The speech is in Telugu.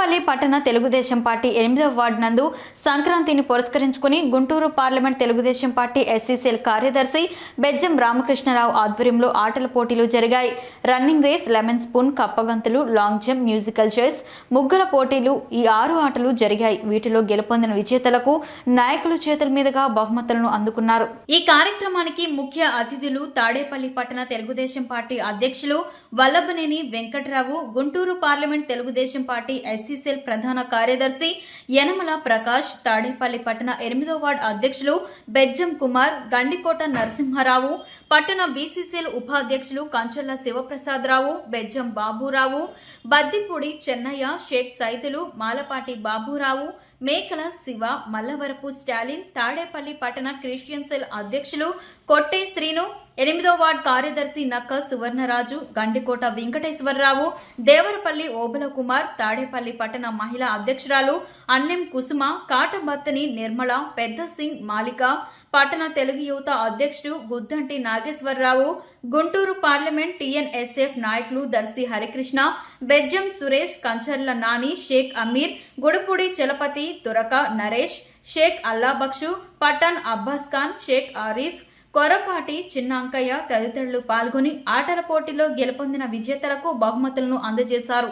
తాడేపల్లి పట్టణ తెలుగుదేశం పార్టీ ఎనిమిదవ వార్డు నందు సంక్రాంతిని పురస్కరించుకుని Guntur parliament Telugu Desam party SCCL కార్యదర్శి బెజ్జం రామకృష్ణరావు ఆధ్వర్యంలో ఆటల పోటీలు జరిగాయి. రన్నింగ్ రేస్ లెమన్ స్పూన్ కప్పగంతులు లాంగ్ జంప్ మ్యూజికల్ చైర్స్ ముగ్గుల పోటీలు ఈ ఆరు ఆటలు జరిగాయి. వీటిలో గెలుపొందిన విజేతలకు నాయకుల చేతుల మీదుగా బహుమతులను అందుకున్నారు. ఈ కార్యక్రమానికి ముఖ్య అతిథులు తాడేపల్లి పట్టణ తెలుగుదేశం పార్టీ అధ్యక్షులు Vallabhaneni Venkatrao Guntur parliament Telugu Desam party NCCL ప్రధాన కార్యదర్శి యనమల ప్రకాష్ తాడేపల్లి పట్టణ ఎనిమిదో వార్డు అధ్యక్షులు బెజ్జం కుమార్ గండికోట నరసింహారావు పట్టణ బీసీసీఎల్ ఉపాధ్యక్షులు కంచర్ల శివప్రసాదరావు బెజ్జం బాబురావు బద్దిపూడి చెన్నయ్య షేక్ సైతులు మాలపాటి బాబురావు మేకల శివ మల్లవరపు స్టాలిన్ తాడేపల్లి పట్టణ క్రిస్టియన్ సెల్ అధ్యక్షులు కొట్టే శ్రీను ఎనిమిదో వార్డ్ కార్యదర్శి నక్క సువర్ణరాజు గండికోట వెంకటేశ్వరరావు దేవరపల్లి ఓబల కుమార్ తాడేపల్లి పట్టణ మహిళా అధ్యక్షురాలు అన్నెం కుసుమ కాటబత్తని నిర్మల పెద్ద సింగ్ మాలిక పట్టణ తెలుగు యువత అధ్యక్షుడు గుద్దంటి నాగేశ్వరరావు గుంటూరు పార్లమెంట్ టీఎన్ఎస్ఎఫ్ నాయకులు దర్శి హరికృష్ణ బెజ్జం సురేష్ కంచర్ల నాని షేక్ అమీర్ గుడుపూడి చలపతి తురక నరేష్ షేక్ అల్లాబక్షు పఠాన్ అబ్బాస్ ఖాన్ షేక్ ఆరిఫ్ కొరపాటి చిన్నంకయ్య తదితరులు పాల్గొని ఆటల పోటీలో గెలుపొందిన విజేతలకు బహుమతులను అందజేశారు.